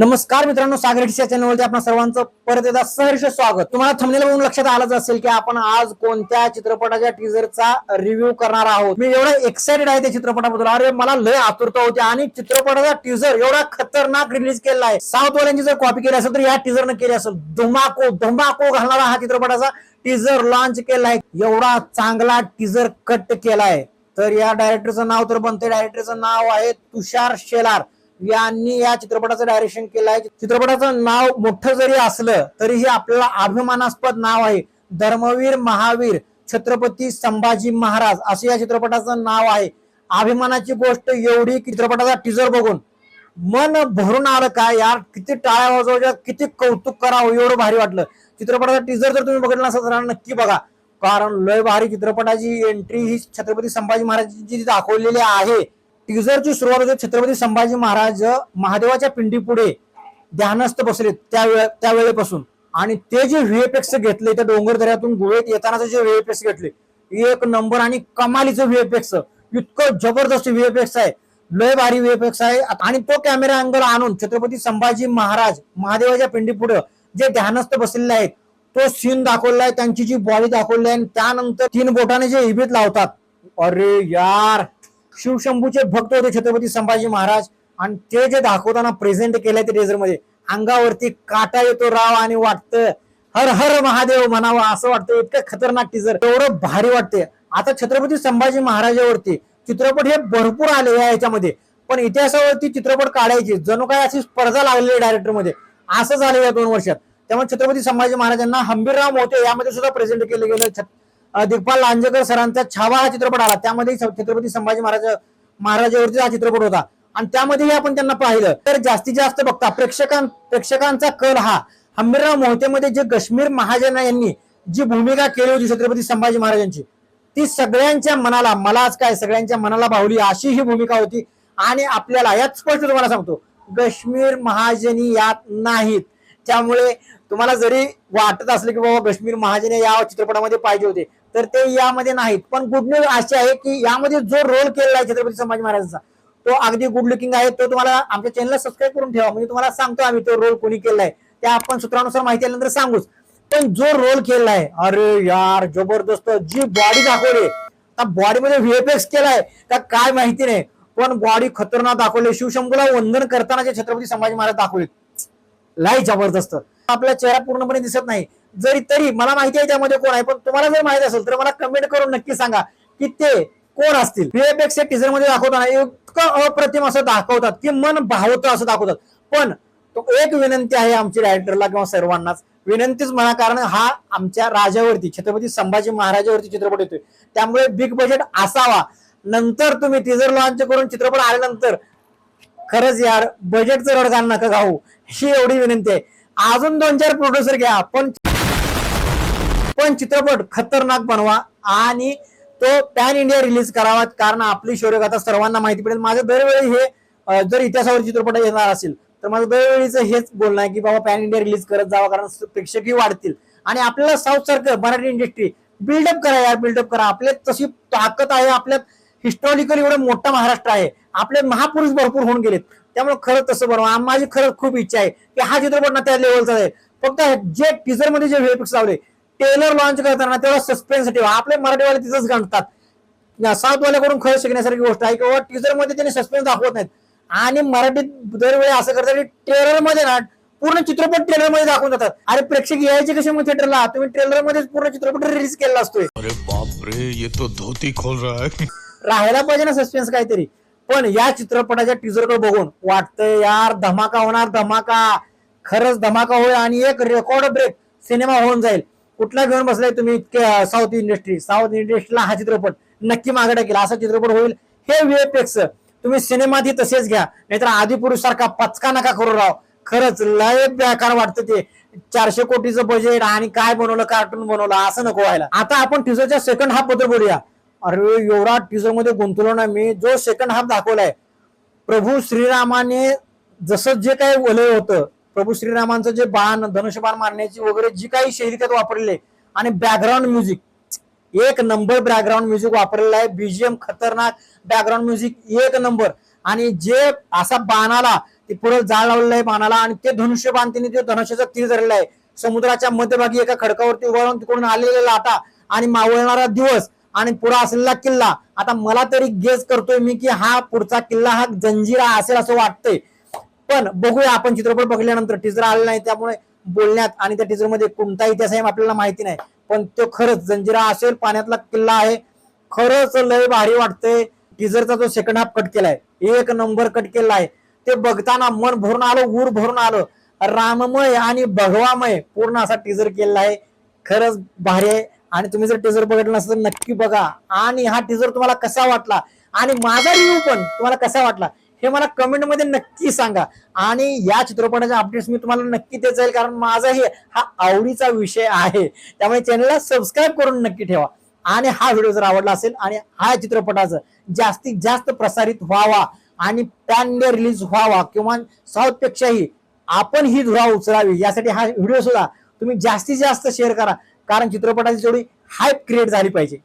नमस्कार मित्रांनो सागर या चॅनलवरती आपण सर्वांचं परत एकदा सहर्ष स्वागत. तुम्हाला थंबनेल बघून लक्षात आलंच असेल की आपण आज कोणत्या चित्रपटाच्या टीजरचा रिव्ह्यू करणार आहोत. मी एवढं एक्साइटेड आहे त्या चित्रपटाबद्दल. अरे मला लय आतुरता होती आणि चित्रपटाचा टीजर एवढा खतरनाक रिलीज केलेला आहे. साऊथ वाल्यांची जर कॉपी केली असेल तर या टीजरनं केली असेल. धुमाको धुमाको घालणारा हा चित्रपटाचा टीजर लॉन्च केला आहे. एवढा चांगला टीजर कट केलाय. तर या डायरेक्टरचं नाव तर बनते डायरेक्टरचं नाव आहे तुषार शेलार. यांनी या चित्रपटाचं डायरेक्शन केलं आहे चित्रपटाचं नाव मोठं जरी असलं तरीही आपल्याला अभिमानास्पद नाव आहे. धर्मवीर महावीर छत्रपती संभाजी महाराज असं या चित्रपटाचं नाव आहे. अभिमानाची गोष्ट एवढी चित्रपटाचा टीजर बघून मन भरून आलं का? यार किती टाळ्या वाजवायच्या किती कौतुक करावं एवढं भारी वाटलं. चित्रपटाचा टीजर जर तुम्ही बघितला असेल तर नक्की बघा. कारण लय भारी चित्रपटाची एंट्री ही छत्रपती संभाजी महाराजांची जी दाखवलेली आहे. टीजरची सुरुवात होते छत्रपती संभाजी महाराज महादेवाच्या पिंडी पुढे ध्यानस्थ बसले त्यावेळे त्यावेळेपासून आणि ते जे व्हीएफएक्स घेतले त्या डोंगर दऱ्यातून गोळेत येतानाचे जे व्हीएफएक्स घेतले एक नंबर आणि कमालीचं व्हीएफएक्स इतकं जबरदस्त व्हीएफएक्स आहे. लय भारी व्हीएफएक्स आहे. आणि तो कॅमेरा अँगल आणून छत्रपती संभाजी महाराज महादेवाच्या पिंडी पुढे जे ध्यानस्थ बसलेले आहेत तो सीन दाखवला आहे. त्यांची जी बॉडी दाखवली आहे. आणि त्यानंतर तीन बोटाने जे इबीत लावतात. अरे यार! शिवशंभूचे भक्त होते छत्रपती संभाजी महाराज. आणि ते जे दाखवताना प्रेझेंट केलंय ते टेझरमध्ये अंगावरती काटा येतो राव आणि वाटतं. हर हर महादेव म्हणावं असं वाटतं. इतकं खतरनाक टीजर एवढं भारी वाटते आता छत्रपती संभाजी महाराजावरती चित्रपट हे भरपूर आले या याच्यामध्ये पण इतिहासावरती चित्रपट काढायची. जणू काय अशी स्पर्धा लागलेली डायरेक्टरमध्ये. असं झालं या दोन वर्षात. त्यामुळे छत्रपती संभाजी महाराजांना हंबीरराव मोठे यामध्ये सुद्धा प्रेझेंट केलं गेलं. दिग्पाल लांजेकर सरांचा छावा हा चित्रपट आला. त्यामध्ये छत्रपती संभाजी महाराज महाराजावरती हा चित्रपट होता. आणि त्यामध्येही आपण त्यांना पाहिलं. तर जास्तीत जास्त बघता प्रेक्षकां प्रेक्षकांचा कल हा हंबीरराव मोहतेमध्ये जे कश्मीर महाजन यांनी जी भूमिका केली होती छत्रपती संभाजी महाराजांची ती सगळ्यांच्या मनाला मलाच काय सगळ्यांच्या मनाला भावली अशी ही भूमिका होती. आणि आपल्याला यात स्पष्ट तुम्हाला सांगतो कश्मीर महाजनी यात नाहीत. त्यामुळे तुम्हाला जरी वाटत असलं की बाबा कश्मीर महाजन या चित्रपटामध्ये पाहिजे होते तर ते यामध्ये नाहीत. पण गुड न्यूज अशी आहे की यामध्ये जो रोल केलेला आहे छत्रपती संभाजी महाराजांचा तो अगदी गुड लुकिंग आहे. तो तुम्हाला आमच्या चॅनलला सबस्क्राईब करून ठेवा. म्हणजे तुम्हाला सांगतो आम्ही तो रोल कोणी केलाय त्या आपण सूत्रानुसार माहिती आल्यानंतर सांगूच. पण जो रोल केलाय अरे यार जबरदस्त जी बॉडी दाखवली. त्या बॉडीमध्ये व्हीएफएक्स केलाय का काय माहिती नाही. पण बॉडी खतरनाक दाखवली. शिवशंभूला वंदन करताना जे छत्रपती संभाजी महाराज दाखवले लय जबरदस्त. आपला चेहरा पूर्णपणे दिसत नाही. जरी तरी मला माहिती आहे त्यामध्ये कोण आहे पण तुम्हाला जर माहिती असेल तर मला कमेंट करून नक्की सांगा की ते कोण असतील. व्हीएफएक्स टीजरमध्ये दाखवताना इतकं अप्रतिम असं दाखवतात की मन भावतं असं दाखवतात. पण तो एक विनंती आहे आमची डायरेक्टरला किंवा सर्वांनाच. विनंतीच म्हणा कारण हा आमच्या राजावरती छत्रपती संभाजी महाराजावरती चित्रपट येतोय. त्यामुळे बिग बजेट असावा. नंतर तुम्ही टीजर लॉन्च करून चित्रपट आल्यानंतर खरंच यार बजेटचं रडगाण नका घाऊ ही एवढी विनंती आहे. अजून दोन चार प्रोड्युसर घ्या पण पण चित्रपट खतरनाक बनवा आणि तो पॅन इंडिया रिलीज करावा कारण आपली शौर्यगाथा सर्वांना माहिती पडेल. माझं दरवेळी हे जर इतिहासावर चित्रपट येणार असेल तर माझं दरवेळीच हेच बोलणं आहे की बाबा पॅन इंडिया रिलीज करत जावा कारण प्रेक्षकही वाढतील. आणि आपल्याला साऊथ सारखं मराठी इंडस्ट्री बिल्डअप करा यार बिल्डअप करा. आपल्यात तशी ताकद आहे आपल्यात हिस्टॉरिकली एवढं मोठा महाराष्ट्र आहे. आपले महापुरुष भरपूर होऊन गेलेत. त्यामुळे खरं तसं बनवा माझी खरंच खूप इच्छा आहे की हा चित्रपट ना त्या लेवलचा आहे. फक्त जे टीजरमध्ये जे व्हीएफएक्स लावले टेलर लॉन्च करताना तेव्हा सस्पेन्स ठेवा आपले मराठीवाले तिथंच गणतात साऊथवाल्याकडून खरं शिकण्यासारखी गोष्ट आहे किंवा टीजरमध्ये त्यांनी सस्पेन्स दाखवत नाहीत. आणि मराठीत दरवेळी असं करतात की ट्रेलरमध्ये ना पूर्ण चित्रपट ट्रेलरमध्ये दाखवून जातात. अरे प्रेक्षक यायचे कसे मग थिएटरला तुम्ही ट्रेलरमध्ये पूर्ण चित्रपट रिलीज केलेला असतोय. अरे बापरे ये तो धोती खोल रहा है. राहायला पाहिजे ना सस्पेन्स काहीतरी. पण या चित्रपटाच्या टीजरकडे बघून वाटतंय यार धमाका होणार धमाका. खरंच धमाका होईल आणि एक रेकॉर्ड ब्रेक सिनेमा होऊन जाईल. कुठला घेऊन बसलाय तुम्ही साऊथ इंडस्ट्री साऊथ इंडस्ट्रीला हा चित्रपट नक्की मागे टाकेल. असा चित्रपट होईल हे वेपेक्स तुम्ही सिनेमातही तसेच घ्या. नाहीतर आदिपुरुष सारखा पचका नका करू राव. खरंच लय बेकार वाटतं ते. चारशे कोटीचं बजेट आणि काय बनवलं कार्टून बनवलं असं नको व्हायला. आता आपण टीजरच्या सेकंड हाफबद्दल बोलूया. अरे एवढा टीजरमध्ये गुंतलो ना मी. जो सेकंड हाफ दाखवलाय प्रभू श्रीरामाने जसं जे काही वलय होतं प्रभू श्रीरामांचं जे बाण धनुष्यबाण मारण्याची वगैरे जी काही शैली त्यात वापरलेली आहे आणि बॅकग्राऊंड म्युझिक एक नंबर बॅकग्राऊंड म्युझिक वापरलेलं आहे बीजीएम खतरनाक बॅकग्राऊंड म्युझिक एक नंबर आणि जे असा बाणाला ते पुढे जाळ लावलेलं आहे बाणाला आणि ते धनुष्य बाण तिने ते धनुष्याचा तीर धरलेला आहे समुद्राच्या मध्यभागी एका खडकावरती उभारून तिकडून आलेला लाटा आणि मावळणारा दिवस आणि पुढे असलेला किल्ला. आता मला तरी गेस करतोय मी की हा पुढचा किल्ला हा जंजिरा असेल असं वाटतंय. पण बघूया आपण चित्रपट बघल्यानंतर टीजर आले नाही त्यामुळे बोलण्यात आणि त्या टीजरमध्ये कोणता इतिहास आहे आपल्याला माहिती नाही. पण तो खरंच जंजिरा असेल पाण्यातला किल्ला आहे. खरंच लय भारी वाटतंय. टीजरचा जो सेकंड हाफ कट केलाय एक नंबर कट केला आहे. ते बघताना मन भरून आलं ऊर भरून आलं. राममय आणि भगवामय पूर्ण असा टीजर केलेला आहे. खरंच भारी आहे. आणि तुम्ही जर टीजर बघितलं नसेल तर नक्की बघा. आणि हा टीजर तुम्हाला कसा वाटला? आणि माझा रिव्ह्यू पण तुम्हाला कसा वाटला? हे मला कमेंटमध्ये नक्की सांगा. आणि या चित्रपटाचे अपडेट्स मी तुम्हाला नक्की देत जाईल कारण माझाही हा आवडीचा विषय आहे. त्यामुळे चॅनलला सबस्क्राईब करून नक्की ठेवा. आणि हा व्हिडिओ जर आवडला असेल आणि हा चित्रपटाचं जास्तीत जास्त प्रसारित व्हावा आणि पॅन इंडिया रिलीज व्हावा किंवा साऊथपेक्षाही आपण ही धुरा उचलावी यासाठी हा व्हिडिओ सुद्धा तुम्ही जास्तीत जास्त शेअर करा. कारण चित्रपटाची जेवढी हायप क्रिएट झाली पाहिजे.